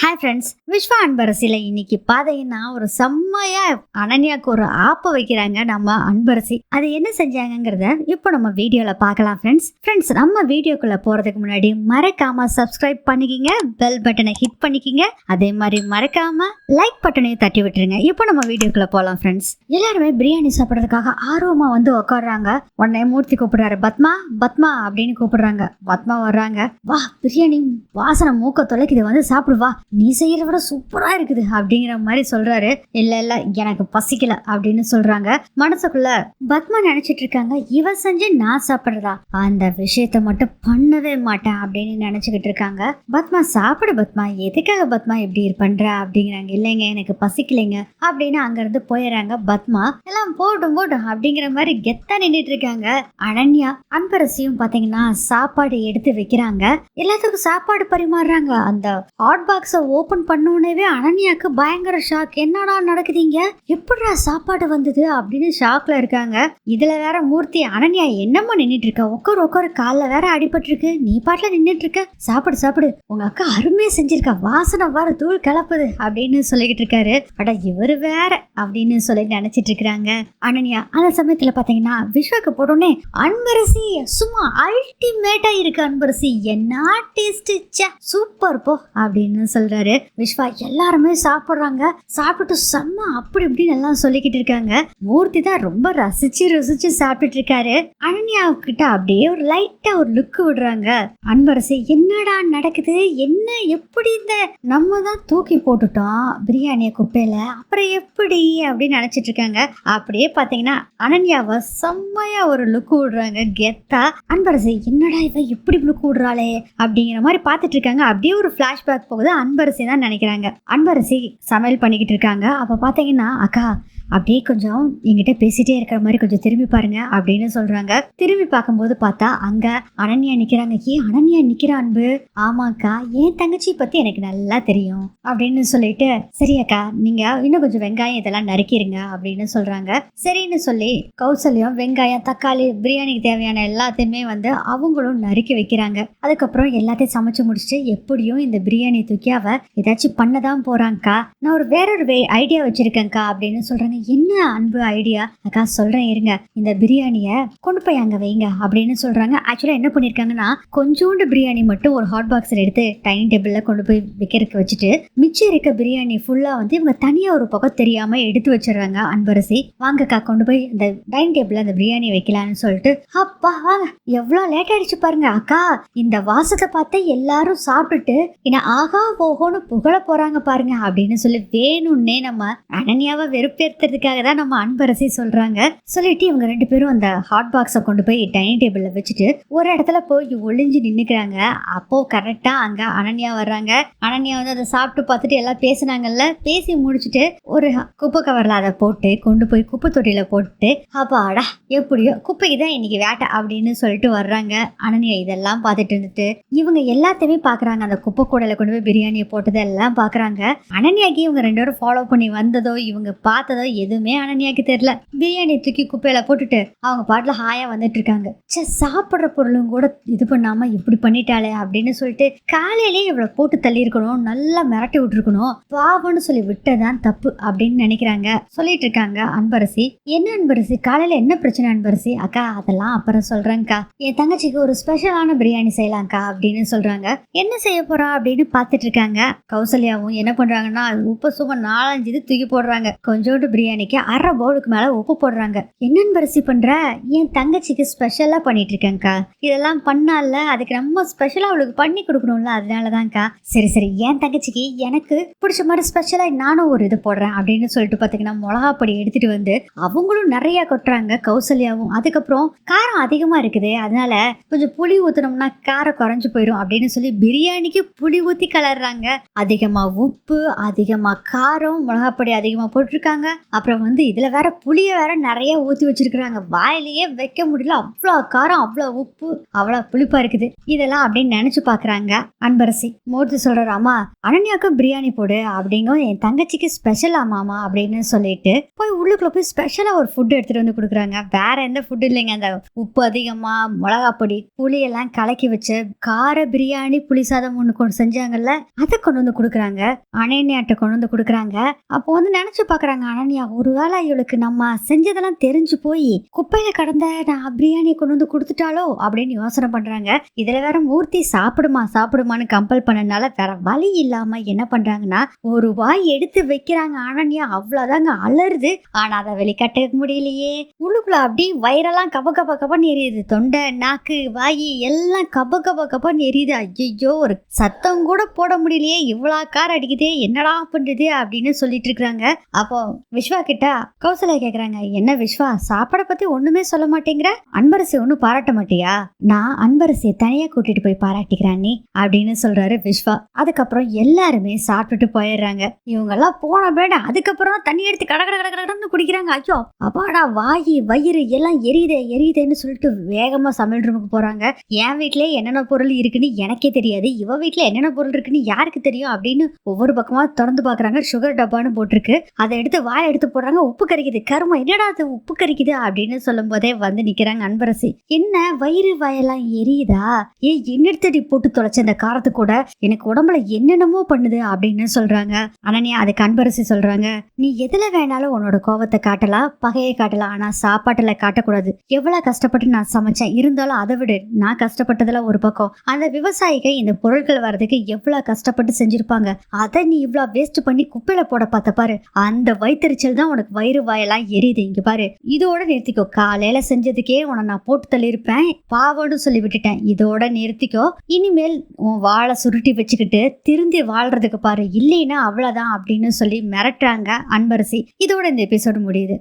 Hi friends Vishwa அன்பரசியில் இன்னைக்கு பார்த்தீங்கன்னா ஒரு செம்மையாக அனன்யாவுக்கு ஒரு ஆப்பை வைக்கிறாங்க நம்ம அன்பரசி. அது என்ன செஞ்சாங்கங்கிறத இப்போ நம்ம வீடியோவில் பார்க்கலாம் ஃப்ரெண்ட்ஸ் ஃப்ரெண்ட்ஸ் நம்ம வீடியோக்குள்ளே போகிறதுக்கு முன்னாடி மறக்காமல் சப்ஸ்கிரைப் பண்ணிக்கிங்க பெல் பட்டனை ஹிட் பண்ணிக்கிங்க. அதே மாதிரி மறக்காமல் லைக் பட்டனையும் தட்டி விட்டுருங்க. இப்போ நம்ம வீடியோக்குள்ள போகலாம் ஃப்ரெண்ட்ஸ் எல்லாருமே பிரியாணி சாப்பிட்றதுக்காக ஆர்வமாக வந்து உட்காடுறாங்க உடனே மூர்த்தி கூப்பிடுறாரு பத்மா பத்மா அப்படின்னு கூப்பிடுறாங்க. பத்மா வர்றாங்க. வா பிரியாணி வாசனை மூக்க தொலைக்குது வந்து சாப்பிடு வா. நீ செய்யற விட சூப்பரா இருக்குது அப்படிங்கிற மாதிரி சொல்றாரு. இல்ல இல்ல எனக்கு பசிக்கல அப்படின்னு சொல்றாங்க. மனசுக்குள்ள பத்மா நினைச்சிட்டு இருக்காங்க இவ செஞ்சு நான் சாப்பிடுறதா? அந்த விஷயத்த மட்டும் பண்ணவே மாட்டேன் அப்படின்னு நினைச்சுக்கிட்டு இருக்காங்க. பத்மா சாப்பிடு பத்மா எதுக்காக பத்மா இப்படி பண்ற அப்படிங்கிறாங்க. இல்லைங்க எனக்கு பசிக்கலைங்க அப்படின்னு அங்க இருந்து போயிடுறாங்க பத்மா. எல்லாம் போட்டும் போட்டும் அப்படிங்கிற மாதிரி கெத்தா நின்றுட்டு இருக்காங்க. அனன்யா அன்பரசியும் பாத்தீங்கன்னா சாப்பாடு எடுத்து வைக்கிறாங்க. எல்லாத்துக்கும் சாப்பாடு பரிமாறுறாங்க. அந்த ஹாட் பாக்ஸ் ஓபன் பண்ணோடனே அனன்யாக்கு பயங்கர ஷாக் என்னடா நடக்குதுங்க? எப்படிடா சாப்பாடு வந்தது? அப்படின்னு ஷாக்ல இருக்காங்க. இதுல வேற மூர்த்தி அனன்யா என்னம்மா நின்னுட்டு இருக்க உட்காரு உட்காரு. காலில் வேற அடிபட்டிருக்கு. நீ பாட்டுல நின்னுட்டு இருக்க சாப்பிடு சாப்பிடு. உங்க அக்கா அருமையா செஞ்சிருக்கா. வாசனை வர தூள் கலப்புது அப்படின்னு சொல்லிக்கிட்டு இருக்காரு. அட இவரு வேற அப்படின்னு சொல்லி நினைச்சிட்டு இருக்கிறாங்க. அனன்யா அந்த சமயத்துல பாத்தீங்கன்னா விஸ்வாக்கு போட்டோன்னே அன்பரசி சும்மா அல்டிமேட்டா இருக்கு அன்பரசி. என்ன டேஸ்ட் சூப்பர் போ அப்படின்னு சொல்றாரு. விஸ்வா எல்லாருமே சாப்பிடுறாங்க. சாப்பிட்டு செம்ம அப்படி இப்படின்னு எல்லாம் சொல்லிக்கிட்டு இருக்காங்க. மூர்த்தி தான் ரொம்ப ரசிச்சு ருசிச்சு சாப்பிட்டுட்டு இருக்காரு. அனன்யாவுக்கிட்ட அப்படியே ஒரு லைட்டா ஒரு லுக் விடுறாங்க. அன்பரசு என்னடா நடக்குது? என்ன? எப்படி இந்த நம்ம தான் தூக்கி போட்டுட்டோம் பிரியாணியை குப்பையில? அப்புறம் எப்படி? அப்படின்னு நினைச்சிட்டு இருக்காங்க. அப்படியே பார்த்தீங்கன்னா அனன்யாவை செம்மையா ஒரு லுக் விடுறாங்க கெத்தா. அன்பரசு என்னடா இவ இப்படி லுக்கு விடுறாளே? அப்படிங்கிற மாதிரி பார்த்துட்டு இருக்காங்க. அப்படியே ஒரு ஃப்ளாஷ்பேக் போகுது. அன் அன்பரசி தான் நினைக்கிறாங்க. அன்பரசி சமையல் பண்ணிக்கிட்டு இருக்காங்க. அப்போ பார்த்தீங்கன்னா அக்கா அப்படியே கொஞ்சம் என்கிட்ட பேசிட்டே இருக்கிற மாதிரி கொஞ்சம் திரும்பி பாருங்க அப்படின்னு சொல்றாங்க. திரும்பி பார்க்கும்போது பார்த்தா அங்க அனன்யா நிக்கிறாங்க. ஏன் அனன்யா நிக்கிற அன்பு? ஆமாக்கா என் தங்கச்சி பத்தி எனக்கு நல்லா தெரியும். அப்படின்னு சொல்லிட்டு சரி அக்கா நீங்க இன்னும் கொஞ்சம் வெங்காயம் இதெல்லாம் நறுக்கிருங்க அப்படின்னு சொல்றாங்க. சரின்னு சொல்லி கௌசல்யம் வெங்காயம் தக்காளி பிரியாணிக்கு தேவையான எல்லாத்தையுமே வந்து அவங்களும் நறுக்கி வைக்கிறாங்க. அதுக்கப்புறம் எல்லாத்தையும் சமைச்சு முடிச்சுட்டு எப்படியும் இந்த பிரியாணி தூக்கி அவ ஏதாச்சும் பண்ணதான் போறாங்கக்கா நான் ஒரு வேற ஒரு ஐடியா வச்சிருக்கேன்க்கா அப்படின்னு சொல்றாங்க. என்ன அன்பு ஐடியா அக்கா சொல்றேன் இருங்க. இந்த பிரியாணியை கொண்டு போய் அங்க வைங்க அப்படின்னு சொல்றாங்க. ஆக்சுவலா என்ன பண்ணிருக்காங்கன்னா கொஞ்சோண்டு பிரியாணி மட்டும் ஒரு ஹாட் பாக்ஸில் எடுத்து டைனிங் டேபிள்ல கொண்டு போய் வைக்கிறதுக்கு வச்சுட்டு மிச்சம் இருக்க பிரியாணி ஃபுல்லா வந்து இவங்க தனியா ஒரு பக்கம் தெரியாம எடுத்து வச்சிடுறாங்க அன்பரசி. வாங்கக்கா கொண்டு போய் இந்த டைனிங் டேபிள்ல அந்த பிரியாணி வைக்கலாம்னு சொல்லிட்டு அப்பா வாங்க எவ்வளோ லேட் ஆயிடுச்சு பாருங்க அக்கா. இந்த வாசத்தை பார்த்து எல்லாரும் சாப்பிட்டுட்டு என்ன ஆகா போகோன்னு புகழ போறாங்க பாருங்க அப்படின்னு சொல்லி வேணும்னே நம்ம அனன்யாவை வெறுப்பேற்றுறதுக்காக தான் நம்ம அன்பரசி சொல்றாங்க. சொல்லிட்டு இவங்க ரெண்டு பேரும் அந்த ஹாட் பாக்ஸை கொண்டு போய் டைனிங் டேபிள்ல வச்சுட்டு ஒரு இடத்துல போய் ஒளிஞ்சு நின்னுக்கிறாங்க. அப்போ கரெக்டா அங்க அனன்யா வர்றாங்க. அனன்யா வந்து அதை சாப்பிட்டு பார்த்துட்டு எல்லாம் பேசுனாங்கல்ல. பேசி முடிச்சுட்டு ஒரு குப்பை கவர்ல அதை போட்டு கொண்டு போய் குப்பை தொட்டியில போட்டு அப்பாடா எப்படியோ குப்பைக்கு தான் இன்னைக்கு வேட்டை அப்படின்னு சொல்லிட்டு வர்றாங்க. அனன்யா இதெல்லாம் பார்த்துட்டு இருந்துட்டு இவங்க எல்லாத்தையுமே பார்க்குறாங்க அந்த குப்பை கூடையில கொண்டு போய் பிரியாணியை போட்டதை எல்லாம் பார்க்குறாங்க அனன்யாக்கு இவங்க ரெண்டு பேரும் ஃபாலோ பண்ணி வந்ததோ இவங்க பார்த்ததோ எதுவுமே அனன்யாக்கு தெரியல. பிரியாணி தூக்கி குப்பையில போட்டுட்டு அவங்க பாட்டில் ஹாயா வந்துட்டு இருக்காங்க ச்சே சாப்பிட்ற பொருளும் கூட இது பண்ணாம இப்படி பண்ணிட்டாளே அப்படின்னு சொல்லிட்டு காலையிலேயே இவ்வளோ போட்டு தள்ளி இருக்கணும் நல்லா மிரட்டி விட்டுருக்கணும் பாவம்னு சொல்லி விட்டதான் தப்பு அப்படின்னு நினைக்கிறாங்க. சொல்லிட்டு இருக்காங்க அன்பரசி. என்ன அன்பரசி? காலையில என்ன பிரச்சனை அன்பரசி? அக்கா அதெல்லாம் அப்புறம் சொல்றேன்க்கா. என் தங்கச்சிக்கு ஒரு ஸ்பெஷலான பிரியாணி செய்யலாம்க்கா அப்படின்னு சொல்றாங்க. என்ன செய்ய போறா அப்படின்னு பார்த்துட்டு இருக்காங்க கௌசல்யாவும் என்ன பண்றாங்கன்னா உப்பு சும்மா நாலஞ்சு இது தூக்கி போடுறாங்க. கொஞ்சோண்டு பிரியாணிக்கு அரை பவுலுக்கு மேல உப்பு போடுறாங்க. என்ன பரிசு பண்ற? என் தங்கச்சிக்கு ஸ்பெஷலா பண்ணிட்டு இருக்கேன்க்கா இதெல்லாம் பண்ணால அதுக்கு நம்ம ஸ்பெஷலா அவளுக்கு பண்ணி கொடுக்கணும்ல அதனாலதான்க்கா. சரி சரி என் தங்கச்சிக்கு எனக்கு பிடிச்ச மாதிரி ஸ்பெஷலா நானும் ஒரு இது போடுறேன் அப்படின்னு சொல்லிட்டு பாத்தீங்கன்னா மிளகா பொடி எடுத்துட்டு வந்து அவங்களும் நிறைய கொட்டுறாங்க கௌசல்யாவும் அதுக்கப்புறம் காரம் அதிகமா இருக்குது அதனால கொஞ்சம் புளி ஊற்றினோம்னா காரம் குறைஞ்சு போயிடும் அப்படின்னு சொல்லி பிரியாணிக்கு புளி ஊத்தி கலர்றாங்க. அதிகமா உப்பு அதிகமா காரம் மிளகாப்பொடி அதிகமா போட்டிருக்காங்க. அப்புறம் வந்து இதில் வேற புளிய வேற நிறைய ஊற்றி வச்சிருக்கிறாங்க. வாயிலேயே வைக்க முடியல. அவ்வளோ காரம் அவ்வளோ உப்பு அவ்வளோ புளிப்பா இருக்குது. இதெல்லாம் அப்படின்னு நினச்சி பார்க்குறாங்க அன்பரசி. மூர்த்தி சொல்றாரு அம்மா அனன்யாக்கும் பிரியாணி போடு அப்படிங்கும் என் தங்கச்சிக்கு ஸ்பெஷல் மாமா அப்படின்னு சொல்லிட்டு போய் உள்ளுக்குள்ள போய் ஸ்பெஷலாக ஒரு ஃபுட் எடுத்துகிட்டு வந்து கொடுக்குறாங்க. வேற எந்த ஃபுட் இல்லைங்க. அந்த உப்பு அதிகமாக மிளகா பொடி புளியெல்லாம் கலக்கி வச்சு கார பிரியாணி புளி சாதம் ஒன்று கொண்டு செஞ்சாங்கல்ல அதை கொண்டு வந்து கொடுக்குறாங்க. அனன்யாட்ட கொண்டு வந்து கொடுக்குறாங்க. அப்போ வந்து நினச்சி பார்க்குறாங்க அனன்யா ஒருவேளை இவளுக்கு நம்ம செஞ்சதெல்லாம் தெரிஞ்சு போய் குப்பையில கடந்த நான் பிரியாணி கொண்டு வந்து கொடுத்துட்டாலோ அப்படின்னு யோசனை பண்றாங்க. இதுல வேற மூர்த்தி சாப்பிடுமா சாப்பிடுமான்னு கம்பல் பண்ணனால வேற வழி இல்லாம என்ன பண்றாங்கன்னா ஒரு வாய் எடுத்து வைக்கிறாங்க ஆனன்யா அவ்வளவுதாங்க அலறுது. ஆனா அதை வெளிக்காட்ட முடியலையே. உள்ளுக்குள்ள அப்படியே வயிறெல்லாம் கப கப கபன்னு எரியுது. தொண்டை நாக்கு வாய் எல்லாம் கப கப கபன்னு எரியுது. ஐயோ ஒரு சத்தம் கூட போட முடியலையே. இவ்வளோ கார் அடிக்குதே என்னடா பண்றது அப்படின்னு சொல்லிட்டு இருக்கிறாங்க. அப்போ விஸ்வ கிட்ட கௌசல்யா கேக்குறாங்க. என்ன விஸ்வா சாப்பாடை பத்தி ஒண்ணுமே சொல்ல மாட்டேங்கிற? அன்பரசி ஒண்ணு பாராட்ட மாட்டியா? நான் அன்பரசியை தனியா கூட்டிட்டு போய் பாராட்டிக்கிறேன் நீ அப்படின்னு சொல்றாரு விஸ்வா. அதுக்கப்புறம் எல்லாருமே சாப்பிட்டுட்டு போயிடுறாங்க. இவங்க எல்லாம் போன பேட அதுக்கப்புறம் தண்ணி எடுத்து கட கட கடன்னு குடிக்கிறாங்க. ஐயோ அப்பாடா வாயி வயிறு எல்லாம் எரியுதே எரியுதேன்னு சொல்லிட்டு வேகமா சமையல் ரூமுக்கு போறாங்க. என் வீட்லயே என்னென்ன பொருள் இருக்குன்னு எனக்கே தெரியாது. இவ வீட்ல என்னென்ன பொருள் இருக்குன்னு யாருக்கு தெரியும்? அப்படின்னு ஒவ்வொரு பக்கமா திறந்து பாக்குறாங்க சுகர் டப்பான்னு போட்டிருக்கு. அதை எடுத்து வாய் எடுத்து போடுறாங்க. உப்பு கறிக்குது கருமம் என்னடா அது உப்பு கறிக்குது அப்படின்னு சொல்லும் போதே வந்து நிக்கிறாங்க அன்பரசி. என்ன வயிறு வயலாம் எரியுதா? ஏ என்னெடுத்தடி போட்டு தொலைச்ச இந்த காரத்து கூட எனக்கு உடம்புல என்னென்னமோ பண்ணுது அப்படின்னு சொல்றாங்க. அனன்யா அதுக்கு அன்பரசி சொல்றாங்க நீ எதுல வேணாலும் உன்னோட கோவத்தை காட்டலாம் பகையை காட்டலாம். ஆனா சாப்பாட்டுல காட்டக்கூடாது. எவ்வளவு கஷ்டப்பட்டு நான் சமைச்சேன். இருந்தாலும் அதை விட. நான் கஷ்டப்பட்டதுல ஒரு பக்கம். அந்த விவசாயிகள் இந்த பொருட்கள் வர்றதுக்கு எவ்வளவு கஷ்டப்பட்டு செஞ்சிருப்பாங்க. அதை நீ இவ்வளவு வேஸ்ட் பண்ணி குப்பையில போட பார்த்த பாரு. அந்த எரிச்சல் தான் உனக்கு வயிறு வாயெல்லாம் எரியுது. இங்க பாரு இதோட நிறுத்திக்கோ. காலையில செஞ்சதுக்கே உன நான் போட்டு தள்ளியிருப்பேன். பாவம்னு சொல்லி விட்டுட்டேன் இதோட நிறுத்திக்கோ. இனிமேல் உன் வாழை சுருட்டி வச்சுக்கிட்டு திருந்தி வாழ்றதுக்கு பாரு. இல்லைன்னா அவ்வளவுதான் அப்படின்னு சொல்லி மிரட்டுறாங்க அன்பரசி. இதோட இந்த எபிசோடு முடியுது.